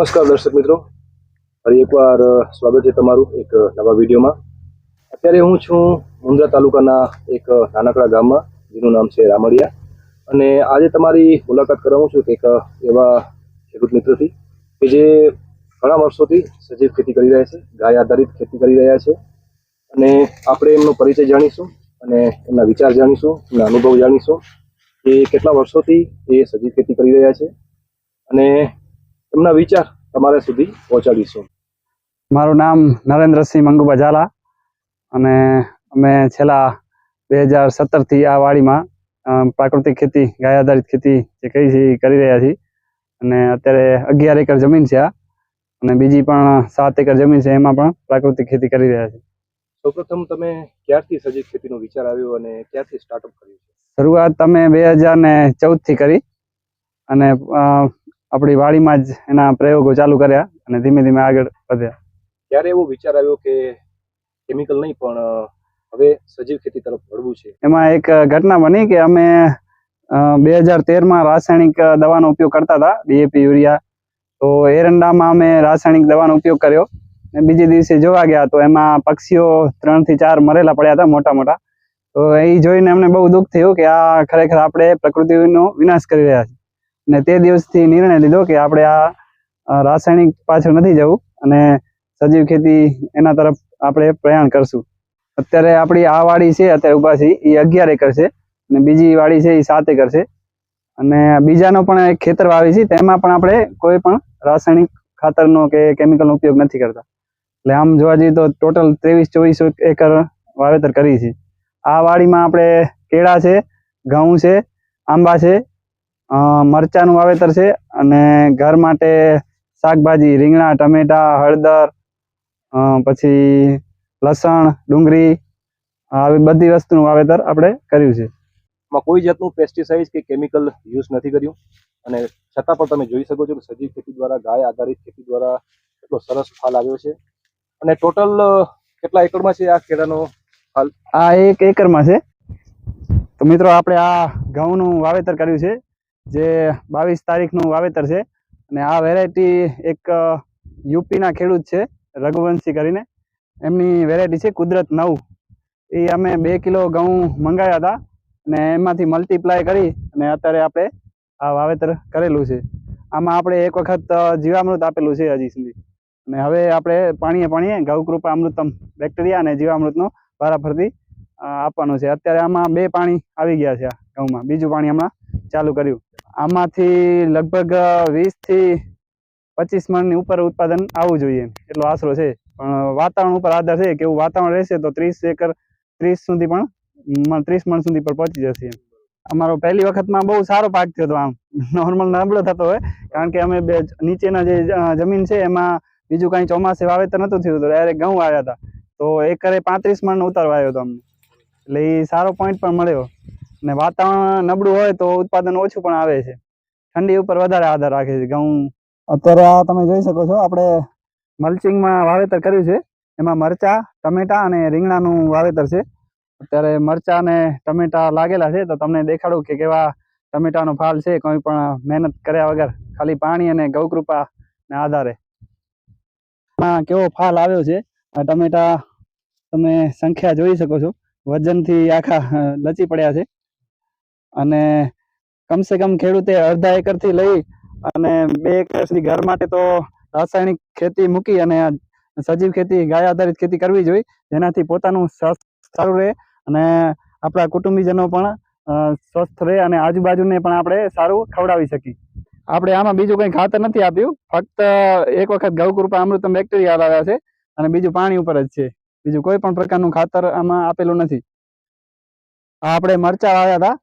નમસ્કાર દર્શક મિત્રો. ફરી એકવાર સ્વાગત છે તમારું એક નવા વિડીયોમાં. અત્યારે હું છું મુંદ્રા તાલુકાના એક નાનકડા ગામમાં, જેનું નામ છે રામડિયા. અને આજે તમારી મુલાકાત કરાવું છું એક એવા ખેડૂત મિત્રથી કે જે ઘણા વર્ષોથી સજીવ ખેતી કરી રહ્યા છે, ગાય આધારિત ખેતી કરી રહ્યા છે. અને આપણે એમનો પરિચય જાણીશું અને એમના વિચાર જાણીશું, એમના અનુભવ જાણીશું કે કેટલા વર્ષોથી એ સજીવ ખેતી કરી રહ્યા છે. અને એમના વિચાર તમારા સુધી પહોંચાડીશું. મારું નામ નરેન્દ્રસિંહ મંગુબા ઝાલા અને અમે છેલ્લા બે હજાર સત્તરથી આ વાડીમાં પ્રાકૃતિક ખેતી ગાય આધારિત ખેતી જે કઈ છે એ કરી રહ્યા છીએ. અને અત્યારે અગિયાર એકર જમીન છે આ. અને બીજી પણ સાત એકર જમીન છે એમાં પણ પ્રાકૃતિક ખેતી કરી રહ્યા છીએ. સૌપ્રથમ તમે ક્યારથી સજીવ ખેતીનો વિચાર આવ્યો અને ક્યારથી સ્ટાર્ટઅપ કર્યું શરૂઆત તમે બે હજાર ને ચૌદથી કરી. અને આપણી વાડીમાં જ એના પ્રયોગો ચાલુ કર્યા અને ધીમે ધીમે આગળ વધ્યા. ત્યારે એવો વિચાર આવ્યો કે કેમિકલ નહીં પણ હવે સજીવ ખેતી તરફ વળવું છે. એમાં એક ઘટના બની કે અમે બે હજાર તેરમાં રાસાયણિક દવાનો ઉપયોગ કરતા હતા ડીએપી યુરિયા. તો એરંડામાં અમે રાસાયણિક દવાનો ઉપયોગ કર્યો. અને બીજે દિવસે જોવા ગયા તો એમાં પક્ષીઓ ત્રણથી ચાર મરેલા પડ્યા હતા મોટા મોટા. તો એ જોઈને અમને બહુ દુઃખ થયું કે આ ખરેખર આપણે પ્રકૃતિનો વિનાશ કરી રહ્યા છીએ. અને તે દિવસથી નિર્ણય લીધો કે આપણે આ રાસાયણિક પાછળ નથી જવું અને સજીવ ખેતી એના તરફ આપણે પ્રયાણ કરશું. અત્યારે આપણી આ વાડી છે, અત્યારે ઊભા છે એ અગિયાર એકર છે અને બીજી વાડી છે એ સાત એકર છે. અને બીજાનો પણ એક ખેતર વાવી છે, તેમાં પણ આપણે કોઈ પણ રાસાયણિક ખાતરનો કે કેમિકલનો ઉપયોગ નથી કરતા. એટલે આમ જોવા જઈએ તો ટોટલ ત્રેવીસ ચોવીસ એકર વાવેતર કરી છે. આ વાડીમાં આપણે કેળા છે, ઘઉં છે, આંબા છે મરચાંનું વાવેતર છે અને ઘર માટે શાકભાજી રીંગણા ટમેટા હળદર પછી લસણ ડુંગળી આવી બધી વસ્તુનું વાવેતર આપણે કર્યું છે. એમાં કોઈ જાતનું પેસ્ટિસાઇડ કે કેમિકલ યુઝ નથી કર્યું. અને છતાં પણ તમે જોઈ શકો છો કે સજીવ ખેતી દ્વારા ગાય આધારિત ખેતી દ્વારા કેટલો સરસ ફાલ આવ્યો છે. અને ટોટલ કેટલા એકરમાં છે આ કેળાનો આ એક એકરમાં છે. તો મિત્રો આપણે આ ઘઉંનું વાવેતર કર્યું છે. જે બાવીસ તારીખનું વાવેતર છે. અને આ વેરાયટી એક યુપીના ખેડૂત છે, રઘુવંશી કરીને. એમની વેરાયટી છે કુદરત નવ. એ અમે બે કિલો ઘઉં મંગાવ્યા હતા. અને એમાંથી મલ્ટીપ્લાય કરી અને અત્યારે આપણે આ વાવેતર કરેલું છે. આમાં આપણે એક વખત જીવામૃત આપેલું છે હજી સુધી. અને હવે આપણે પાણીએ પાણીએ ગૌ કૃપા અમૃતમ બેક્ટેરિયા અને જીવામૃતનો વારાફરતી આપવાનું છે. અત્યારે આમાં બે પાણી આવી ગયા છે આ ઘઉંમાં. બીજું પાણી હમણાં ચાલુ કર્યું. આમાંથી લગભગ વીસથી પચીસ મણની ઉપર ઉત્પાદન આવવું જોઈએ. એટલો આશરો છે. પણ વાતાવરણ ઉપર આધાર છે કેવું વાતાવરણ રહેશે તો ત્રીસ એકર, ત્રીસ સુધી પણ ત્રીસ મણ સુધી પણ પહોંચી જશે અમારો પહેલી વખતમાં બહુ સારો પાક થયો હતો આમ. નોર્મલ નબળો થતો હોય. કારણ કે અમે બે નીચેના જે જમીન છે એમાં બીજું કાંઈ ચોમાસે વાવેતર નહોતું થયું તો ડાયરેક્ટ ઘઉં આવ્યા હતા. તો એકરે પાંત્રીસ મણ ઉતારવા આવ્યો હતો અમને. એટલે એ સારો પોઈન્ટ પણ મળ્યો. અને વાતાવરણ નબળું હોય તો ઉત્પાદન ઓછું પણ આવે છે. ઠંડી ઉપર વધારે આધાર રાખે છે. ઘઉં અત્યારે આ તમે જોઈ શકો છો, આપણે મલ્ચિંગમાં વાવેતર કર્યું છે. એમાં મરચા, ટમેટા અને રીંગણાનું વાવેતર છે. અત્યારે મરચા અને ટમેટા લાગેલા છે, તો તમને દેખાડું કે કેવા ટમેટાનો ફાલ છે. કોઈ પણ મહેનત કર્યા વગર ખાલી પાણી અને ગૌકૃપા ને આધારે. આ કેવો ફાલ આવ્યો છે, આ ટમેટા તમે સંખ્યા જોઈ શકો છો. વજનથી આખા લચી પડ્યા છે. અને કમસે કમ ખેડૂતે અડધા એકરથી લઈ અને બે એકર સુધી ઘર માટે તો રાસાયણિક ખેતી મૂકી અને સજીવ ખેતી, ગાય આધારિત ખેતી કરવી જોઈએ, જેનાથી પોતાનું સ્વાસ્થ્ય સારું રહે અને આપણા કુટુંબીજનો પણ સ્વસ્થ રહે અને આજુબાજુને પણ આપણે સારું ખવડાવી શકીએ. આપણે આમાં બીજું કંઈ ખાતર નથી આપ્યું, ફક્ત એક વખત ગૌકૃપા અમૃતમ બેક્ટેરિયા લાવ્યા છે અને બીજું પાણી ઉપર જ છે. બીજું કોઈ પણ પ્રકારનું ખાતર આમાં આપેલું નથી. આપણે મરચા આવ્યા હતા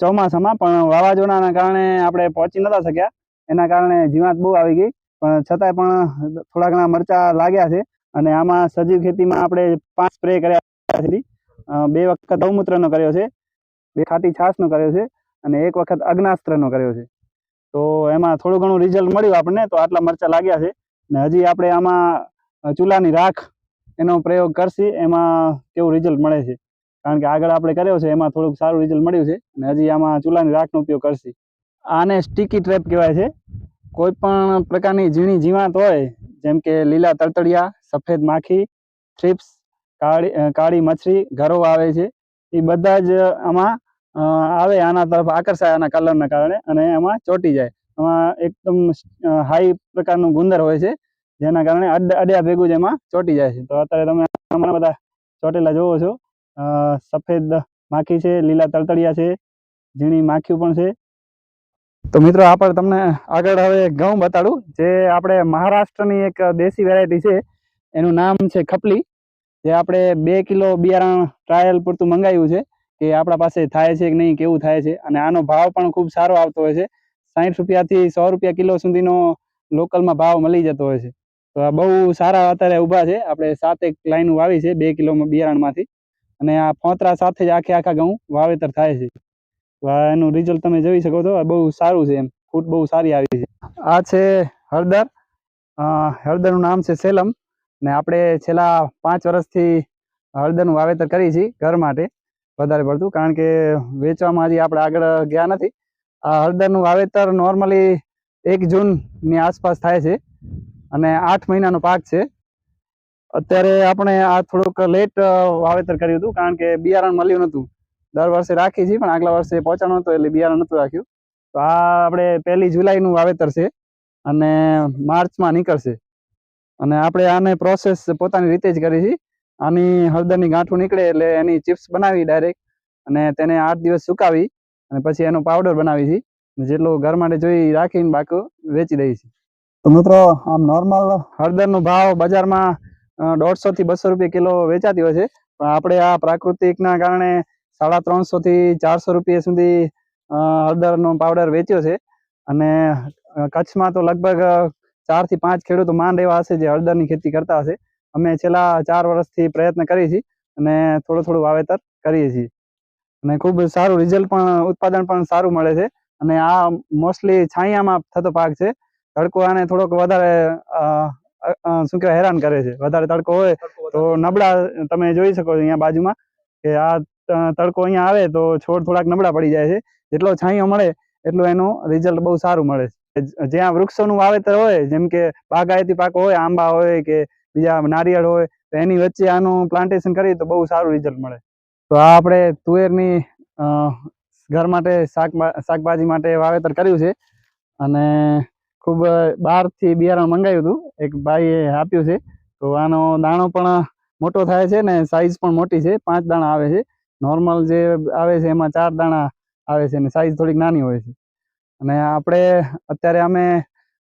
ચોમાસામાં, પણ વાવાઝોડાના કારણે આપણે પહોંચી નતા શક્યા. એના કારણે જીવાત બહુ આવી ગઈ. પણ છતાંય પણ થોડા ઘણા મરચા લાગ્યા છે. અને આમાં સજીવ ખેતીમાં આપણે પાંચ સ્પ્રે કર્યા છે. બે વખત ગૌમૂત્રનો કર્યો છે. બે ખાટી છાશનો કર્યો છે. અને એક વખત અગ્નાસ્ત્રનો કર્યો છે. તો એમાં થોડું ઘણું રિઝલ્ટ મળ્યું આપણને, તો આટલા મરચા લાગ્યા છે. ને હજી આપણે આમાં ચૂલાની રાખ એનો પ્રયોગ કરશી. એમાં કેવું રિઝલ્ટ મળે છે? કારણ કે આગળ આપણે કર્યો છે, એમાં થોડુંક સારું રિઝલ્ટ મળ્યું છે અને હજી આમાં ચૂલાની રાખનો ઉપયોગ કરશી. આને સ્ટીકી ટ્રેપ કહેવાય છે. કોઈ પણ પ્રકારની ઝીણી જીવાત હોય, જેમ કે લીલા તળતળિયા સફેદ માખી થ્રિપ્સ કાળી કાળી મચ્છરી ઘરો આવે છે, એ બધા જ આમાં આવે આના તરફ આકર્ષાય આના કલરના કારણે અને એમાં ચોંટી જાય. આમાં એકદમ હાઈ પ્રકારનું ગુંદર હોય છે, જેના કારણે અડ અડ્યા ભેગું જ એમાં ચોંટી જાય છે. તો અત્યારે તમે બધા ચોંટેલા જોવો છો. સફેદ માખી છે, લીલા તળતળિયા છે, ઝીણી માખીઓ પણ છે. તો મિત્રો આપણે તમને આગળ હવે ઘઉં બતાડું, જે આપણે મહારાષ્ટ્રની એક દેશી વેરાયટી છે, એનું નામ છે ખપલી, જે આપણે બે કિલો બિયારણ ટ્રાયલ પૂરતું મંગાવ્યું છે, કે આપણા પાસે થાય છે કે નહીં, કેવું થાય છે, અને આનો ભાવ પણ ખૂબ સારો આવતો હોય છે. સાઠ રૂપિયાથી સો રૂપિયા કિલો સુધીનો લોકલમાં ભાવ મળી જતો હોય છે. તો આ બહુ સારા અત્યારે ઊભા છે. આપણે સાત એક લાઈન વાવી છે બે કિલોમાં બિયારણમાંથી. અને આ ફોતરા સાથે જ આખે આખા ઘઉં વાવેતર થાય છે. એનું રિઝલ્ટ તમે જોઈ શકો છો બહુ સારું છે એમ. ફૂટ બહુ સારી આવી છે. આ છે હળદર. હળદરનું નામ છે સેલમ. ને આપણે છેલ્લા પાંચ વર્ષથી હળદરનું વાવેતર કરીએ છીએ ઘર માટે વધારે પડતું, કારણ કે વેચવામાં હજી આપણે આગળ ગયા નથી. આ હળદરનું વાવેતર નોર્મલી એક જૂનની આસપાસ થાય છે. અને આઠ મહિનાનો પાક છે. અત્યારે આપણે આ થોડુંક લેટ વાવેતર કર્યું હતું, કારણ કે બિયારણ મળ્યું નહોતું. દર વર્ષે રાખી છીએ, પણ આગલા વર્ષે પહોંચાણું હતું, એટલે બિયારણ નહોતું રાખ્યું. તો આ આપણે પહેલી જુલાઈનું વાવેતર છે, અને માર્ચમાં નીકળશે. અને આપણે આને પ્રોસેસ પોતાની રીતે જ કરી છે આની હળદરની ગાંઠું નીકળે એટલે એની ચિપ્સ બનાવી ડાયરેક્ટ અને તેને આઠ દિવસ સુકાવી, અને પછી એનો પાવડર બનાવી છે જેટલું જેટલો ઘર માટે જોઈ રાખીને બાકી વેચી દઈએ છીએ. તો મિત્રો, આમ નોર્મલ હળદરનો ભાવ બજારમાં દોઢસો થી બસો રૂપિયા કિલો વેચાતી હોય છે. પણ આપણે આ પ્રાકૃતિકના કારણે સાડા ત્રણસો થી ચારસો રૂપિયા સુધી હળદરનો પાવડર વેચ્યો છે. અને કચ્છમાં તો લગભગ ચારથી પાંચ ખેડૂતો માંડ એવા હશે જે હળદરની ખેતી કરતા હશે. અમે છેલ્લા ચાર વર્ષથી પ્રયત્ન કરીએ છીએ અને થોડું થોડું વાવેતર કરીએ છીએ. અને ખૂબ સારું રિઝલ્ટ પણ, ઉત્પાદન પણ સારું મળે છે. અને આ મોસ્ટલી છાંયામાં થતો પાક છે. તડકો આને થોડોક વધારે શું કહેવાય હેરાન કરે છે. વધારે તડકો હોય તો નબળા તમે જોઈ શકો છો અહીંયા બાજુમાં કે આ તડકો અહીંયા આવે તો છોડ થોડાક નબળા પડી જાય છે. જેટલો છાંયો મળે એટલું એનું રિઝલ્ટ બહુ સારું મળે છે. જ્યાં વૃક્ષોનું વાવેતર હોય જેમ કે બાગાયતી પાકો હોય આંબા હોય કે બીજા નારિયેળ હોય તો એની વચ્ચે આનું પ્લાન્ટેશન કરીએ તો બહુ સારું રિઝલ્ટ મળે. તો આ આપણે તુવેરની ઘર માટે શાક શાકભાજી માટે વાવેતર કર્યું છે. અને ખૂબ બહારથી બિયારણ મંગાવ્યું હતું. એક ભાઈએ આપ્યું છે. તો આનો દાણો પણ મોટો થાય છે ને સાઇઝ પણ મોટી છે. પાંચ દાણા આવે છે. નોર્મલ જે આવે છે એમાં ચાર દાણા આવે છે અને સાઇઝ થોડીક નાની હોય છે. અને આપણે અત્યારે અમે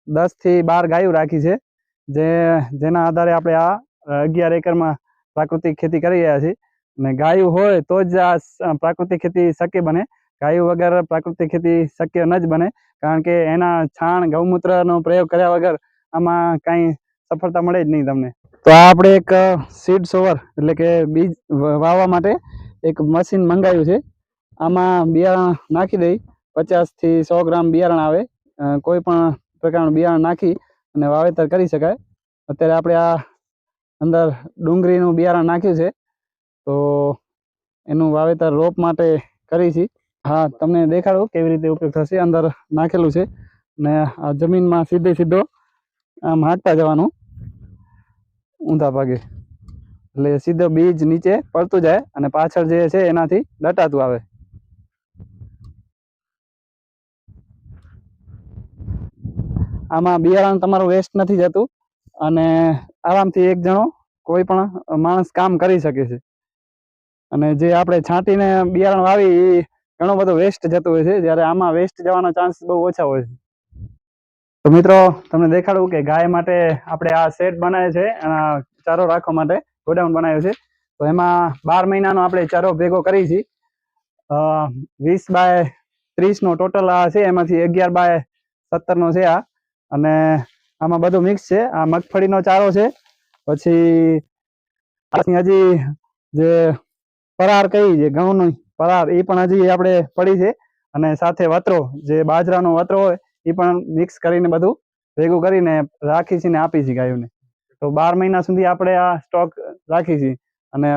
દસથી બાર ગાયું રાખી છે. જે, જેના આધારે આપણે આ અગિયાર એકરમાં પ્રાકૃતિક ખેતી કરી રહ્યા છીએ. અને ગાયું હોય તો જ આ પ્રાકૃતિક ખેતી શક્ય બને. ગાયું વગર પ્રાકૃતિક ખેતી શક્ય ન જ બને. કારણ કે એના છાણ, ગૌમૂત્રનો પ્રયોગ કર્યા વગર આમાં કાંઈ સફળતા મળે જ નહીં તમને. તો આ આપણે એક સીડ સોવર એટલે કે બીજ વાવવા માટે એક મશીન મંગાવ્યું છે. આમાં બિયારણ નાખી દઈ પચાસથી સો ગ્રામ બિયારણ આવે. કોઈ પણ પ્રકારનું બિયારણ નાખી અને વાવેતર કરી શકાય. અત્યારે આપણે આ અંદર ડુંગળીનું બિયારણ નાખ્યું છે. તો એનું વાવેતર રોપ માટે કરી છે. હા, તમને દેખાડું કેવી રીતે ઉપયોગ થશે. અંદર નાખેલું છે. ને આ જમીનમાં સીધે સીધો આમ હાંકતા જવાનું. ઊંધા ભાગે. એટલે સીધો બીજ નીચે પડતું જાય અને પાછળ જે છે એનાથી દટાતું આવે. આમાં બિયારણ તમારું વેસ્ટ નથી જતું અને આરામથી એક જણો કોઈ પણ માણસ કામ કરી શકે છે. અને જે આપણે છાંટીને બિયારણ વાવી એ ઘણો બધો વેસ્ટ જતો હોય છે. જ્યારે આમાં વેસ્ટ જવાનો ચાન્સ બહુ ઓછા હોય છે. તો મિત્રો, તમને દેખાડું કે ગાય માટે આપણે આ સેટ બનાવે છે એના ચારો રાખવા માટે ગોડાઉન બનાવ્યો છે. તો એમાં બાર મહિનાનો આપણે ચારો ભેગો કરી છીએ વીસ બાય ત્રીસનો ટોટલ આ છે. એમાંથી અગિયાર બાય સત્તરનો છે આ. અને આમાં બધું મિક્સ છે. આ મગફળીનો ચારો છે. પછી હજી જે પરાર કહી જે ઘઉંની પરાર એ પણ હજી આપણે પડી છે. અને સાથે વતરો, જે બાજરાનો વતરો હોય એ પણ મિક્સ કરીને બધું ભેગું કરીને રાખી છીએ ને આપી છીએ ગાયોને. તો બાર મહિના સુધી આપણે આ સ્ટોક રાખી છીએ અને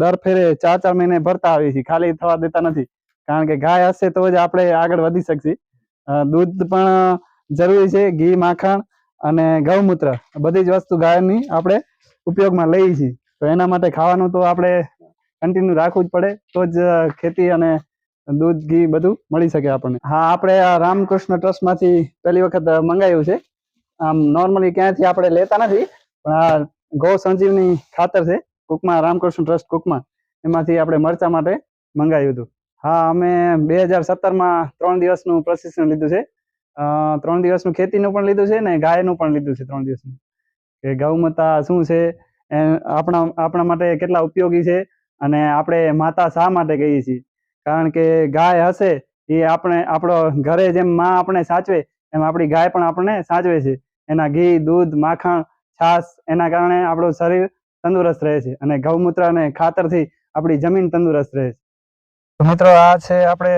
દર ફેરે ચાર ચાર મહિને ભરતા આવીએ છીએ. ખાલી થવા દેતા નથી. કારણ કે ગાય હશે તો જ આપણે આગળ વધી શકશી. દૂધ પણ જરૂરી છે, ઘી, માખણ અને ગૌમૂત્ર. બધી જ વસ્તુ ગાયની આપણે ઉપયોગમાં લઈએ છીએ. તો એના માટે ખાવાનું તો આપણે કન્ટિન્યુ રાખવું જ પડે, તો જ ખેતી અને દૂધ, ઘી બધું મળી શકે આપણને. હા, આપણે આ રામકૃષ્ણ ટ્રસ્ટમાંથી પહેલી વખત મંગાવ્યું છે. આમ નોર્મલી ક્યાંયથી આપણે લેતા નથી, પણ આ ગૌ સંજીવની ખાતર છે, કુકમાં, રામકૃષ્ણ ટ્રસ્ટ કુકમાં. એમાંથી આપણે મરચા માટે મંગાવ્યું હતું. હા, અમે બે હજાર સત્તરમાં ત્રણ દિવસનું પ્રશિક્ષણ લીધું છે. ત્રણ દિવસનું ખેતીનું પણ લીધું છે ને ગાયનું પણ લીધું છે ત્રણ દિવસનું. કે ગૌમાતા શું છે? આપણા આપણા માટે કેટલા ઉપયોગી છે? અને આપણે માતા શા માટે કહીએ છીએ? કારણ કે ગાય હશે એ આપણે, આપણો ઘરે જેમ માં આપણે સાચવે, એમ આપણી ગાય પણ આપણને સાચવે છે. એના ઘી, દૂધ, માખણ, છાશ, એના કારણે આપણું શરીર તંદુરસ્ત રહે છે અને ગૌમૂત્ર અને ખાતરથી આપણી જમીન તંદુરસ્ત રહે છે. મિત્રો, આ છે આપણે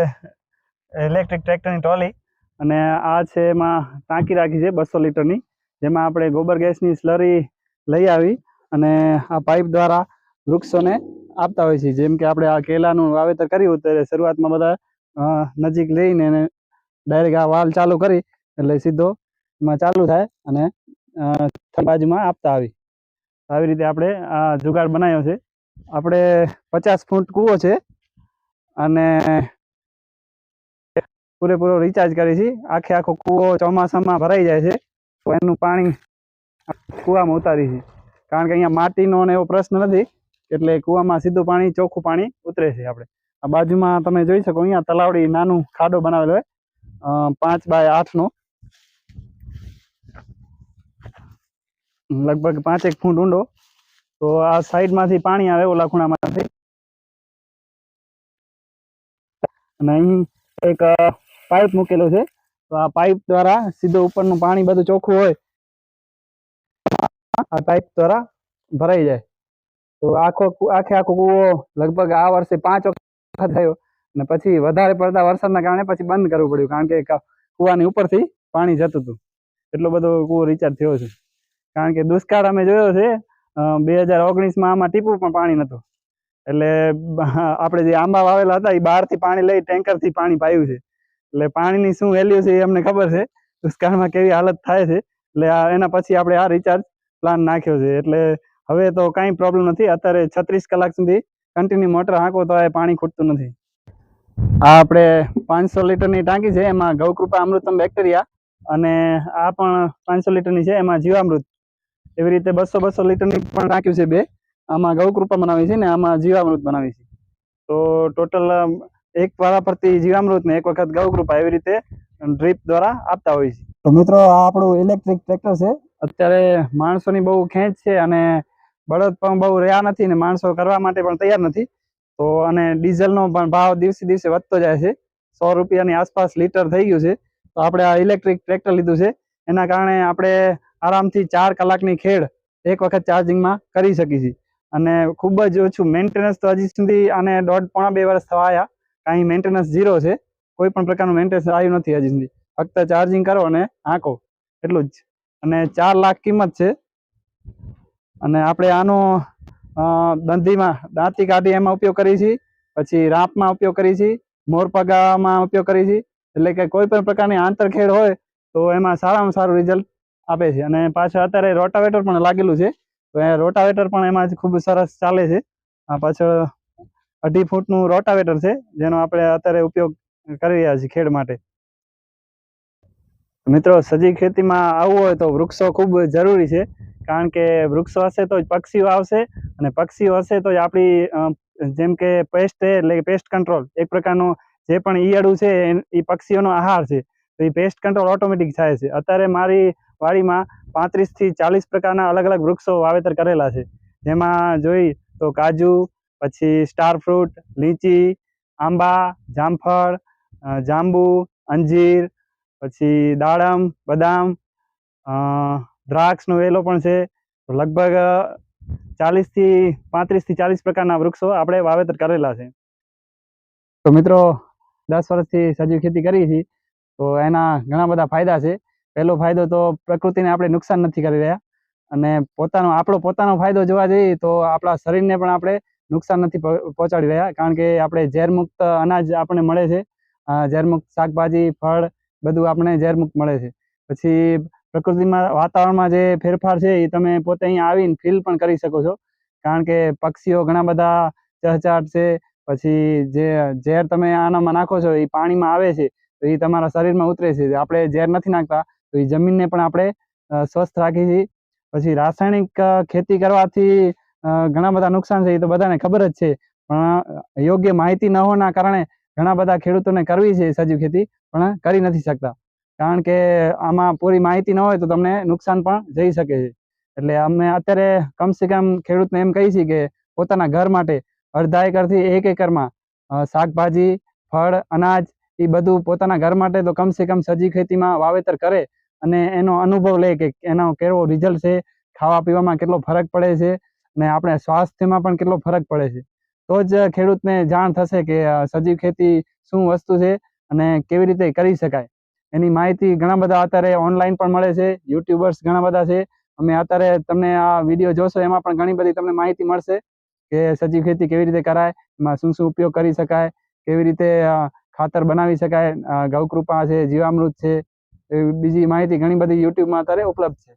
ઇલેક્ટ્રિક ટ્રેક્ટરની ટ્રોલી અને આ છે એમાં ટાંકી રાખી છે બસો લીટરની, જેમાં આપણે ગોબર ગેસની સ્લરી લઈ આવી અને આ પાઇપ દ્વારા વૃક્ષોને આપતા હોય છે. જેમ કે આપણે આ કેલાનું વાવેતર કર્યું ત્યારે શરૂઆતમાં બધા નજીક લઈને એને ડાયરેક્ટ આ વાલ ચાલુ કરી, એટલે સીધો એમાં ચાલુ થાય અને બાજુમાં આપતા આવી. આવી રીતે આપણે આ જુગાડ બનાવ્યો છે. આપણે પચાસ ફૂટ કૂવો છે અને પૂરેપૂરો રિચાર્જ કરી છે. આખે આખો કૂવો ચોમાસામાં ભરાઈ જાય છે, તો એનું પાણી કૂવામાં ઉતારી છે. કારણ કે અહીંયા માટીનો ને એવો પ્રશ્ન નથી. એટલે કૂવામાં સીધું પાણી, ચોખ્ખું પાણી ઉતરે છે આપણે. આ બાજુમાં તમે જોઈ શકો, અહીંયા તલાવડી નાનું ખાડો બનાવેલો હોય પાંચ બાય આઠનો. લગભગ પાંચેક ફૂટ ઊંડો. તો આ સાઈડમાંથી પાણી આવે ઓલા ખૂણામાંથી. અને અહીં એક પાઇપ મૂકેલો છે. તો આ પાઇપ દ્વારા સીધું ઉપરનું પાણી બધું ચોખ્ખું હોય. આ પાઇપ દ્વારા ભરાઈ જાય. તો આખો આખે આખો કૂવો લગભગ આ વર્ષે પાંચ વખત થયો અને પછી વધારે પડતા વરસાદના કારણે પછી બંધ કરવું પડ્યું કારણ કે કૂવાની ઉપરથી પાણી જતું હતું. એટલો બધો કૂવો રિચાર્જ થયો છે. કારણ કે દુષ્કાળ અમે જોયો છે બે હજાર ઓગણીસમાં આમાં ટીપું પણ પાણી નહોતું. એટલે આપણે જે આંબા વાવેલા હતા એ બહારથી પાણી લઈ ટેન્કરથી પાણી પાયું છે. એટલે પાણીની શું વેલ્યુ છે એ અમને ખબર છે. દુષ્કાળમાં કેવી હાલત થાય છે. એટલે એના પછી આપણે આ રિચાર્જ પ્લાન નાખ્યો છે. એટલે હવે તો કાંઈ પ્રોબ્લેમ નથી. અત્યારે છત્રીસ કલાક સુધી કન્ટિન્યુ મોટર હાંકો તો એ પાણી ખૂટતું નથી. આ આપણે પાંચસો લીટરની ટાંકી છે, એમાં ગૌકૃપા અમૃતમ બેક્ટેરિયા અને આ પણ પાંચસો લીટરની છે, એમાં જીવામૃત. એવી રીતે બસો બસો લીટરની પણ ટાંકી છે બે. આમાં ગૌકૃપા બનાવી છે ને આમાં જીવામૃત બનાવી છે. તો ટોટલ એક વાળા પરથી જીવામૃત ને એક વખત ગૌકૃપા એવી રીતે ડ્રીપ દ્વારા આપતા હોય છે. તો મિત્રો, આ આપણું ઇલેક્ટ્રિક ટ્રેક્ટર છે. અત્યારે માણસોની બહુ ખેંચ છે અને બળદ પણ બહુ રહ્યા નથી ને માણસો કરવા માટે પણ તૈયાર નથી. તો અને ડીઝલનો પણ ભાવ દિવસે દિવસે વધતો જાય છે. સો રૂપિયાની આસપાસ લીટર થઈ ગયું છે. તો આપણે આ ઇલેક્ટ્રિક ટ્રેક્ટર લીધું છે. એના કારણે આપણે આરામથી ચાર કલાકની ખેડ એક વખત ચાર્જિંગમાં કરી શકીએ છીએ. અને ખૂબ જ ઓછું મેન્ટેનન્સ તો હજી સુધી આને દોઢ પોણા બે વર્ષ થવા આવ્યા કાંઈ મેન્ટેનન્સ ઝીરો છે. કોઈ પણ પ્રકારનું મેન્ટેનન્સ આવ્યું નથી હજી સુધી. ફક્ત ચાર્જિંગ કરો અને હાંકો. એટલું જ. અને ચાર લાખ કિંમત છે. અને આપણે આનો દંધીમાં દાંતી કાઢી એમાં ઉપયોગ કરીએ છીએ, પછી રાપમાં ઉપયોગ કરીએ છીએ, મોરપગામાં ઉપયોગ કરીએ છીએ, એટલે કે કોઈ પણ પ્રકારની આંતરખેડ હોય તો એમાં સારામાં સારું રિઝલ્ટ આપે છે. અને પાછળ અત્યારે રોટાવેટર પણ લાગેલું છે. તો એ રોટાવેટર પણ એમાં ખૂબ સરસ ચાલે છે. આ પાછળ અઢી ફૂટનું રોટાવેટર છે, જેનો આપણે અત્યારે ઉપયોગ કરી રહ્યા છીએ ખેડ માટે. મિત્રો સજી ખેતીમાં આવવું હોય તો વૃક્ષો ખૂબ જરૂરી છે. કારણ કે વૃક્ષો હશે તો જ પક્ષીઓ આવશે અને પક્ષીઓ હશે તો જ આપણી જેમ કે પેસ્ટ એટલે એટલે પેસ્ટ કંટ્રોલ એક પ્રકારનું જે પણ ઈયળું છે એ પક્ષીઓનો આહાર છે. તો એ પેસ્ટ કંટ્રોલ ઓટોમેટિક થાય છે. અત્યારે મારી વાડીમાં પાંત્રીસથી ચાલીસ પ્રકારના અલગ અલગ વૃક્ષો વાવેતર કરેલા છે. જેમાં જોઈ તો કાજુ, પછી સ્ટાર ફ્રૂટ લીચી, આંબા, જામફળ જાંબુ, અંજીર, પછી દાડમ, બદામ દ્રાક્ષનો વેલો પણ છે. લગભગ ચાલીસથી પાંત્રીસથી ચાલીસ પ્રકારના વૃક્ષો આપણે વાવેતર કરેલા છે. તો મિત્રો, દસ વર્ષથી સજીવ ખેતી કરી છે. તો એના ઘણા બધા ફાયદા છે. પહેલો ફાયદો તો પ્રકૃતિને આપણે નુકસાન નથી કરી રહ્યા. અને પોતાનો, આપણો પોતાનો ફાયદો જોવા જઈએ તો આપણા શરીરને પણ આપણે નુકસાન નથી પહોંચાડી રહ્યા. કારણ કે આપણે ઝેરમુક્ત અનાજ આપણને મળે છે. ઝેરમુક્ત શાકભાજી, ફળ બધું આપણે ઝેરમુક્ત મળે છે. પછી પ્રકૃતિમાં વાતાવરણમાં જે ફેરફાર છે એ તમે પોતે અહીંયા આવીને ફીલ પણ કરી શકો છો. કારણ કે પક્ષીઓ ઘણા બધા ચહચાટ છે પછી જે ઝેર તમે આનામાં નાખો છો એ પાણીમાં આવે છે, તો એ તમારા શરીરમાં ઉતરે છે. આપણે ઝેર નથી નાખતા, તો એ જમીનને પણ આપણે સ્વસ્થ રાખીએ છીએ. પછી રાસાયણિક ખેતી કરવાથી ઘણા બધા નુકસાન છે એ તો બધાને ખબર જ છે. પણ યોગ્ય માહિતી ન હોવાના કારણે ઘણા બધા ખેડૂતોને કરવી છે સજીવ ખેતી, પણ કરી નથી શકતા. કારણ કે આમાં પૂરી માહિતી ન હોય તો તમને નુકસાન પણ જઈ શકે છે. એટલે અમે અત્યારે કમસે કમ ખેડૂતને એમ કહી છીએ કે પોતાના ઘર માટે અડધા એકરથી એક એકરમાં શાકભાજી, ફળ, અનાજ એ બધું પોતાના ઘર માટે તો કમસે કમ સજી ખેતીમાં વાવેતર કરે અને એનો અનુભવ લે કે એનો કેવો રિઝલ્ટ છે, ખાવા પીવામાં કેટલો ફરક પડે છે અને આપણે સ્વાસ્થ્યમાં પણ કેટલો ફરક પડે છે. તો જ ખેડૂતને જાણ થશે કે સજીવ ખેતી શું વસ્તુ છે અને કેવી રીતે કરી શકાય. એની માહિતી ઘણા બધા અત્યારે ઓનલાઈન પણ મળે છે યુટ્યુબર્સ ઘણા બધા છે. અમે અત્યારે તમને આ વીડિયો જોશો, એમાં પણ ઘણી બધી તમને માહિતી મળશે કે સજીવ ખેતી કેવી રીતે કરાય, એમાં શું શું ઉપયોગ કરી શકાય, કેવી રીતે ખાતર બનાવી શકાય ગૌકૃપા છે, જીવામૃત છે, એવી બીજી માહિતી ઘણી બધી યુટ્યુબમાં અત્યારે ઉપલબ્ધ છે.